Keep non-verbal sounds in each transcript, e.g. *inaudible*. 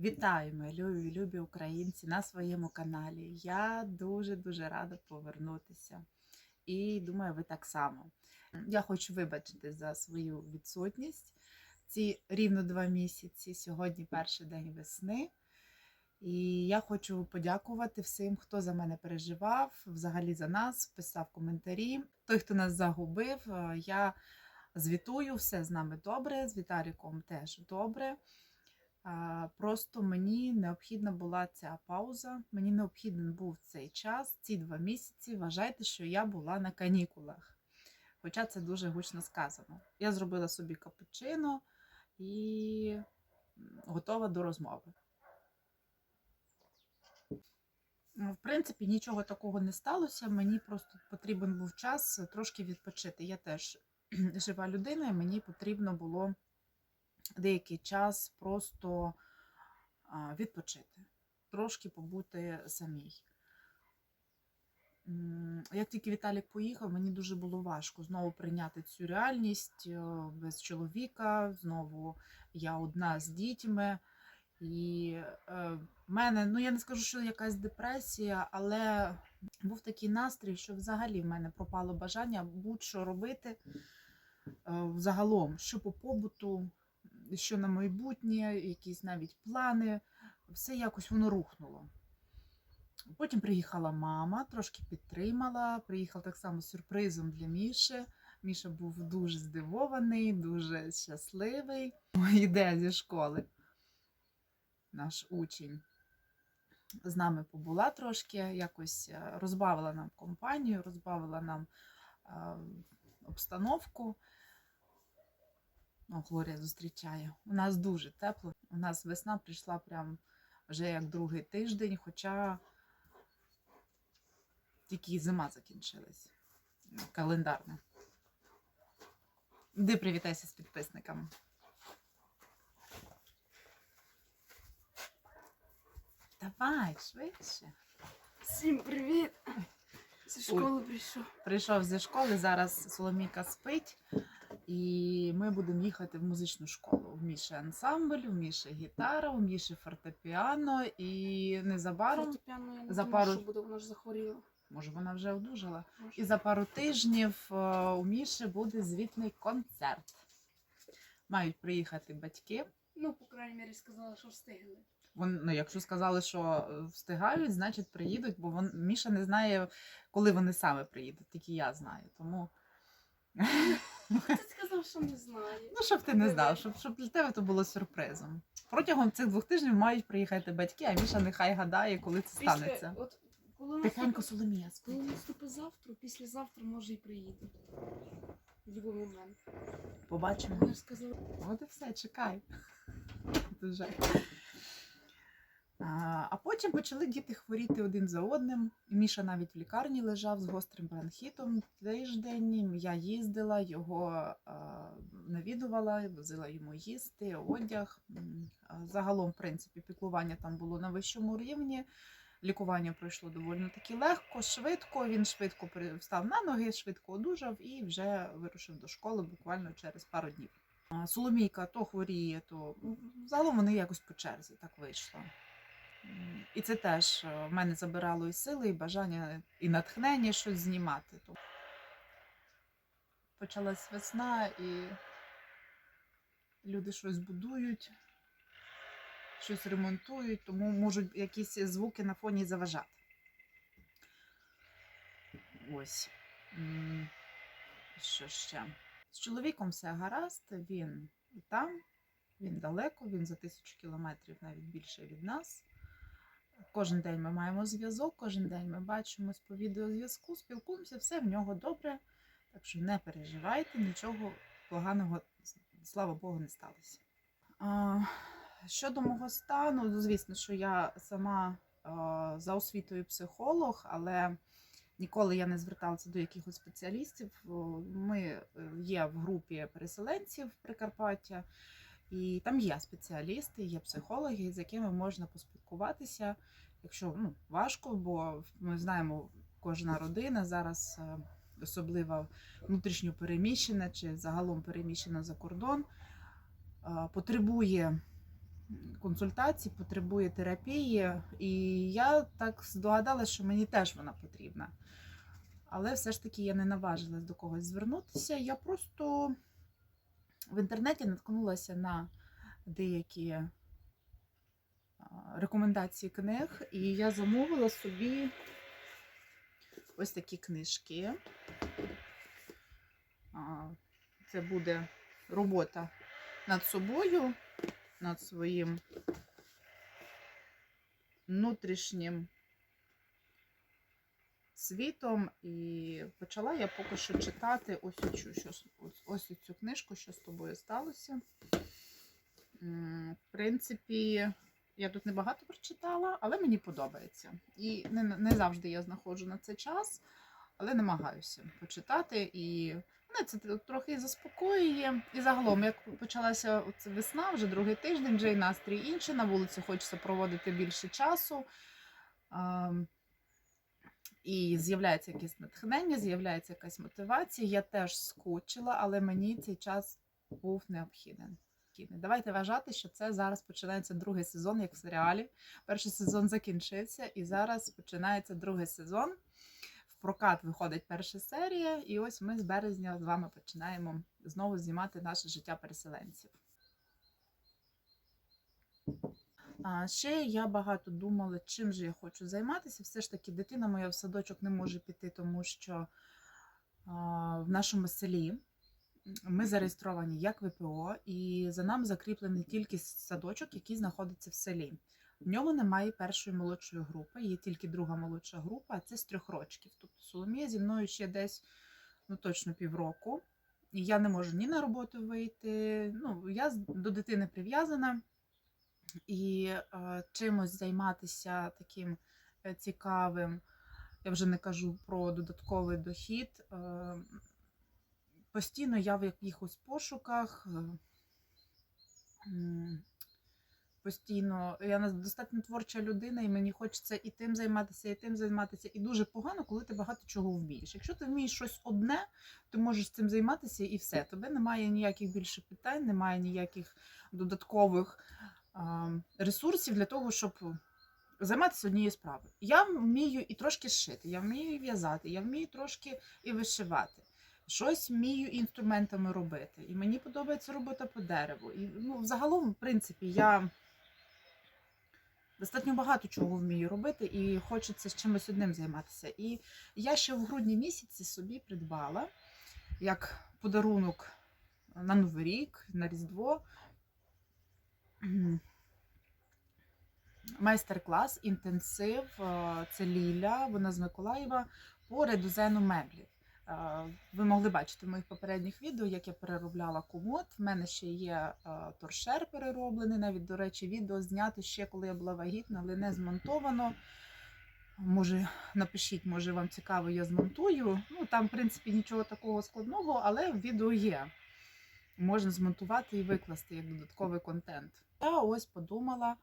Вітаю, мої любі, любі українці на своєму каналі. Я дуже-дуже рада повернутися. І думаю, ви так само. Я хочу вибачити за свою відсутність. Ці рівно два місяці. Сьогодні перший день весни. І я хочу подякувати всім, хто за мене переживав, взагалі за нас, писав коментарі. Той, хто нас загубив, е, я звітую, все з нами добре, з Віталіком теж добре. Просто мені необхідна була ця пауза, мені необхідний був цей час, ці два місяці. Вважайте, що я була на канікулах. Хоча це дуже гучно сказано. Я зробила собі капучино і готова до розмови. Ну, В принципі, нічого такого не сталося. Мені просто потрібен був час трошки відпочити. Я теж *clears throat* жива людина, і мені потрібно було деякий час просто відпочити, трошки побути самій. Як тільки Віталік поїхав, мені дуже було важко знову прийняти цю реальність без чоловіка. Знову я одна з дітьми. І е, в мене, ну я не скажу, що якась депресія, але був такий настрій, що взагалі в мене пропало бажання будь-що робити е, загалом, що по побуту, що на майбутнє, якісь навіть плани, все якось воно рухнуло. Потім приїхала мама, трошки підтримала. Приїхав так само з сюрпризом для Міші. Міша був дуже здивований, дуже щасливий. *laughs* Йде зі школи. Наш учень з нами побула трошки, якось е, розбавила нам компанію, розбавила нам е, обстановку. О, Глорія зустрічає. У нас дуже тепло. У нас весна прийшла прям вже як другий тиждень, хоча тільки зима закінчилась. Календарна. Іди привітайся з підписниками. Давай, швидше. Всім привіт! Зі школи прийшов. Прийшов зі школи, зараз Соломійка спить, і ми будемо їхати в музичну школу. В Міші ансамбль, в Міші гітара, в Міші фортепіано, і незабаром, Фортепіано я не за думаю, пару- що буде, вона ж захворіла. може вона вже одужала, Може. і за пару тижнів е, у Міші буде звітний концерт. Мають приїхати батьки. Ну, по крайній мірі, сказала, що встигли. Вон, ну, якщо сказали, що е, встигають, значить приїдуть, бо вон, Міша не знає, коли вони саме приїдуть, тільки я знаю. Тому *laughs* Ти сказав, що не знає. Ну, щоб ти не знав, щоб, щоб для тебе то було сюрпризом. Протягом цих двох тижнів мають приїхати батьки, а Міша нехай гадає, коли це Після- станеться. От, коли Тихенько наступить- Соломія Коли наступи наступить завтра, післязавтра, може, і приїде. В будь-який момент. Побачимо. Вона ж сказала, От і все, чекай. Дуже. А, потім почали діти хворіти один за одним. Міша навіть в лікарні лежав з гострим бронхітом тиждень. Я їздила, його навідувала, возила йому їсти, одяг. Загалом, в принципі, піклування там було на вищому рівні. Лікування пройшло доволі таки легко, швидко. Він швидко встав на ноги, швидко одужав і вже вирушив до школи буквально через пару днів. Соломійка то хворіє, то ну, загалом вони якось по черзі так вийшло. І це теж е, в мене забирало і сили, і бажання, і натхнення щось знімати. Почалась весна, і люди щось будують, щось ремонтують, тому можуть якісь звуки на фоні заважати. Ось. Що ще? З чоловіком все гаразд, він і там, він далеко, він за тисячу кілометрів навіть більше від нас. Кожен день ми маємо зв'язок, кожен день ми бачимось по відеозв'язку, спілкуємося, все в нього добре. Так що не переживайте, нічого поганого, слава Богу, не сталося. А, щодо мого стану, ну, звісно, що я сама а, за освітою психолог, але ніколи я не зверталася до якихось спеціалістів. Ми е, є в групі переселенців Прикарпаття, і там є спеціалісти, є психологи, з якими можна поспілкуватися, якщо ну, важко, бо ми знаємо, кожна родина зараз. е, Особливо внутрішньо переміщена чи загалом переміщена за кордон, е, потребує консультацій, потребує терапії, і я так здогадалася, що мені теж вона потрібна. Але все ж таки я не наважилась до когось звернутися. Я просто в інтернеті наткнулася на деякі рекомендації книг, і я замовила собі ось такі книжки. Це буде робота над собою, над своїм внутрішнім світом. І почала я поки що читати ось цю, ось, цю книжку, що з тобою сталося. В принципі, я тут небагато прочитала, але мені подобається. І не, не завжди я знаходжу на це час, але намагаюся почитати. І мене це трохи заспокоює. І загалом, як почалася весна, вже другий тиждень, вже і настрій інший. На вулиці хочеться проводити більше часу. І з'являється якесь натхнення, з'являється якась мотивація. Я теж скучила, але мені цей час був необхідний. Давайте вважати, що це зараз починається другий сезон, як в серіалі. Перший сезон закінчився, і зараз починається другий сезон. В прокат виходить перша серія, і ось ми з березня з вами починаємо знову знімати наше життя переселенців. А ще я багато думала, чим же я хочу займатися. Все ж таки, дитина моя в садочок не може піти, тому що в нашому селі ми зареєстровані як ВПО, і за нами закріплений тільки садочок, який знаходиться в селі. В ньому немає першої молодшої групи, є тільки друга молодша група, а це з трьох рочків. Тобто Соломія зі мною ще десь ну точно півроку. І я не можу ні на роботу вийти. Ну, я до дитини прив'язана і е, чимось займатися таким е, цікавим. Я вже не кажу про додатковий дохід. Е, постійно я в якихось пошуках. Постійно я достатньо творча людина, і мені хочеться і тим займатися, і тим займатися. І дуже погано, коли ти багато чого вмієш. Якщо ти вмієш щось одне, ти можеш цим займатися і все. Тебе немає ніяких більше питань, немає ніяких додаткових ресурсів для того, щоб займатися однією справою. Я вмію і трошки шити, я вмію і в'язати, я вмію трошки і вишивати. Щось вмію інструментами робити. І мені подобається робота по дереву. І ну, загалом, в принципі, я достатньо багато чого вмію робити, і хочеться з чимось одним займатися. І я ще в грудні місяці собі придбала як подарунок на Новий рік, на Різдво. Майстер-клас, інтенсив. е, Це Ліля, вона з Миколаєва по редузену меблів. Е, Ви могли бачити в моїх попередніх відео, як я переробляла комод. В мене ще є е, торшер перероблений. Навіть, до речі, відео знято ще, коли я була вагітна, але не змонтовано. Може, напишіть, може вам цікаво, я змонтую. Ну, там, в принципі, нічого такого складного, але відео є. Можна змонтувати і викласти як додатковий контент. Я ось подумала,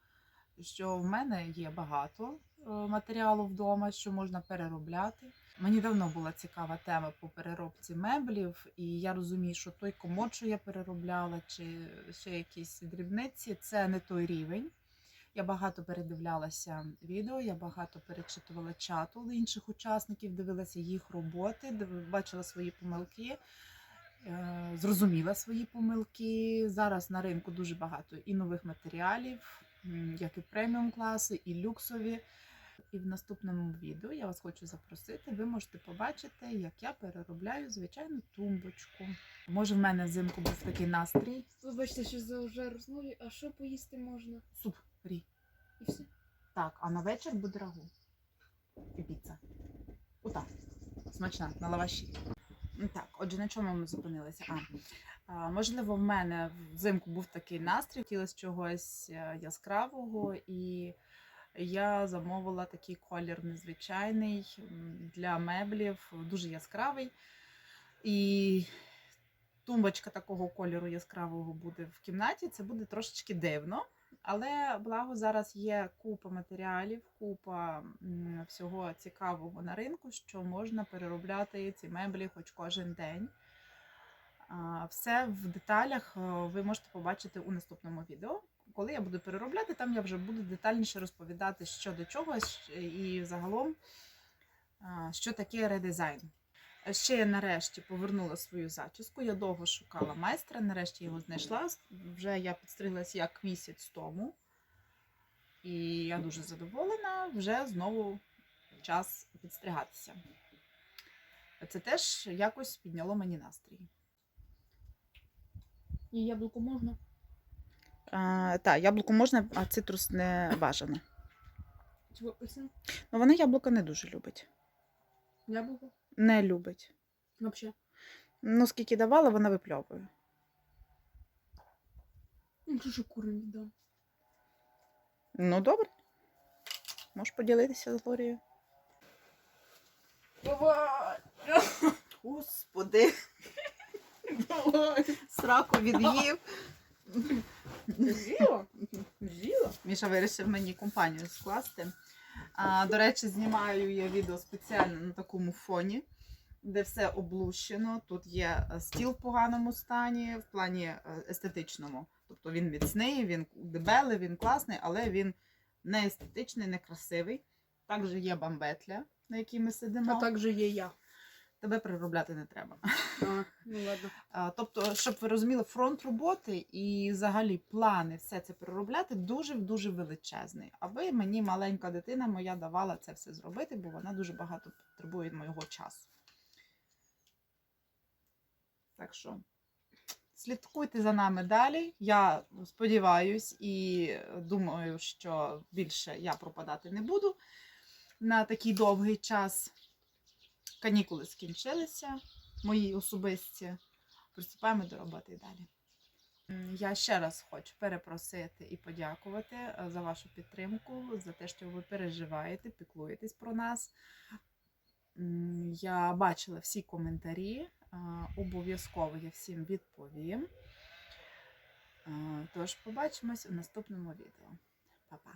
що в мене є багато е, матеріалу вдома, що можна переробляти. Мені давно була цікава тема по переробці меблів, і я розумію, що той комод, що я переробляла, чи ще якісь дрібниці, це не той рівень. Я багато передивлялася відео, я багато перечитувала чату інших учасників, дивилася їх роботи, бачила свої помилки, зрозуміла свої помилки. Зараз на ринку дуже багато і нових матеріалів, як і преміум класи, і люксові. І в наступному відео я вас хочу запросити. Ви можете побачити, як я переробляю звичайну тумбочку. Може, в мене взимку був такий настрій. Вибачте, що за вже розмові, а що поїсти можна? Суп рі. І все. Так, а на вечір буде рагу. І піца. Отак. Смачна, на лаваші. Так, отже, на чому ми зупинилися? А, можливо, в мене взимку був такий настрій, хотілося чогось е, яскравого, і я замовила такий колір незвичайний для меблів, дуже яскравий. І тумбочка такого кольору яскравого буде в кімнаті. Це буде трошечки дивно. Але благо зараз є купа матеріалів, купа всього цікавого на ринку, що можна переробляти ці меблі хоч кожен день. Все в деталях е, ви можете побачити у наступному відео. коли я буду переробляти, там я вже буду детальніше розповідати, що до чого і загалом, що таке редизайн. А Ще я нарешті повернула свою зачіску. Я довго шукала майстра, нарешті його знайшла. Вже я підстриглась як місяць тому. І я дуже задоволена. Вже знову час підстригатися. Це теж якось підняло мені настрій. І яблуко можна? А, так, яблуко можна, а цитрус не бажано. Ну, вона яблуко не дуже любить. Яблуко? Не любить. Вообще. Ну, скільки давала, вона випльовує. Ну, що курам віддам. Ну, добре. Можеш поділитися з Глорією. Давай! Господи, Давай! сраку від'їв. З'їла? З'їла? Міша вирішив мені компанію скласти. А, до речі, знімаю я відео спеціально на такому фоні, де все облущено. Тут є е, стіл в поганому стані, в плані е, естетичному. Тобто він міцний, він дебелий, він класний, але він не естетичний, не красивий. Також є бамбетля, на якій ми сидимо. А також є я. Тебе переробляти не треба. А, ну ладно. А, Тобто, щоб ви розуміли, фронт роботи і взагалі плани все це переробляти дуже дуже величезний. Аби мені маленька дитина моя давала це все зробити, бо вона дуже багато потребує моєго часу. Так що слідкуйте за нами далі. Я сподіваюсь і думаю, що більше я пропадати не буду на такий довгий час. Канікули скінчилися мої особисті. Приступаємо до роботи і далі. Я ще раз хочу перепросити і подякувати е, за вашу підтримку, за те, що ви переживаєте, піклуєтесь про нас. Я бачила всі коментарі, е, обов'язково я всім відповім. Е, Тож побачимось у наступному відео. Па-па!